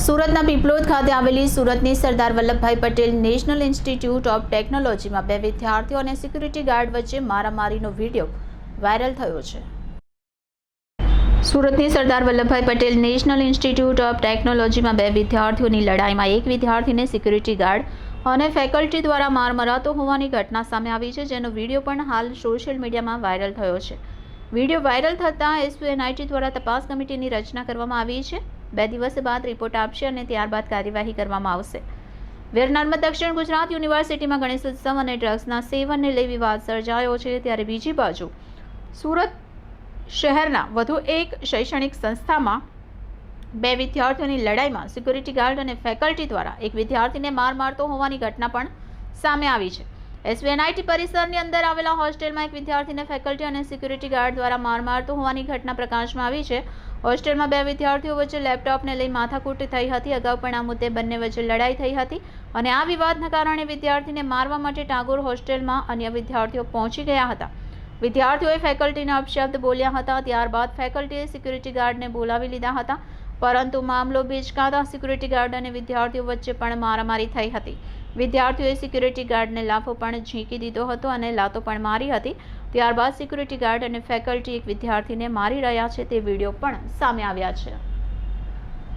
સુરતના પીપલોદ ખાતે આવેલી સુરતની Sardar Vallabhbhai Patel national institute of ટેકનોલોજીમાં બે વિદ્યાર્થીઓ અને સિક્યુરિટી ગાર્ડ વચ્ચે મારામારીનો વીડિયો વાયરલ થયો છે. સુરતની Sardar Vallabhbhai Patel national institute of ટેકનોલોજીમાં બે વિદ્યાર્થીઓની લડાઈમાં એક વિદ્યાર્થીને સિક્યુરિટી ગાર્ડ અને ફેકલ્ટી દ્વારા માર મરાતો હોવાની ઘટના સામે આવી છે, જેનો વીડિયો પણ હાલ સોશિયલ મીડિયામાં વાયરલ થયો છે. વીડિયો વાયરલ થતાં એસયુએનઆઈટી દ્વારા તપાસ કમિટીની રચના કરવામાં આવી છે. બે દિવસ બાદ રિપોર્ટ આપશે અને ત્યારબાદ કાર્યવાહી કરવામાં આવશે. વેરનારમાં દક્ષિણ ગુજરાત યુનિવર્સિટીમાં ગણેશ ઉત્સવ અને ડ્રગ્સના સેવનને લઈ વિવાદ સર્જાયો છે ત્યારે બીજી બાજુ સુરત શહેરના વધુ એક શૈક્ષણિક સંસ્થામાં બે વિદ્યાર્થીઓની લડાઈમાં સિક્યુરિટી ગાર્ડ અને ફેકલ્ટી દ્વારા એક વિદ્યાર્થીને માર મારતો હોવાની ઘટના પણ સામે આવી છે. એસવીએનઆઈટી પરિસરની અંદર આવેલા હોસ્ટેલમાં એક વિદ્યાર્થીને ફેકલ્ટી અને સિક્યુરિટી ગાર્ડ દ્વારા માર મારતો હોવાની ઘટના પ્રકાશમાં આવી છે. હોસ્ટેલમાં બે વિદ્યાર્થીઓ વચ્ચે લેપટોપને લઈ માથાકૂટ થઈ હતી. અગાઉ પણ આ મુદ્દે બંને વચ્ચે લડાઈ થઈ હતી અને આ વિવાદના કારણે વિદ્યાર્થીને મારવા માટે ટાગોર હોસ્ટેલમાં અન્ય વિદ્યાર્થીઓ પહોંચી ગયા હતા. વિદ્યાર્થીઓએ ફેકલ્ટીને અપશબ્દ બોલ્યા હતા. ત્યારબાદ ફેકલ્ટીએ સિક્યુરિટી ગાર્ડને બોલાવી લીધા હતા. પરંતુ મામલો બીચકાતા સિક્યુરિટી ગાર્ડ અને વિદ્યાર્થીઓ વચ્ચે પણ મારામારી થઈ હતી. વિદ્યાર્થીઓએ સિક્યુરિટી ગાર્ડને લાફો પણ ઝીંકી દીધો હતો અને લાતો પણ મારી હતી. ત્યારબાદ સિક્યુરિટી ગાર્ડ અને ફેકલ્ટી એક વિદ્યાર્થીને મારી રહ્યા છે તે વીડિયો પણ સામે આવ્યા છે.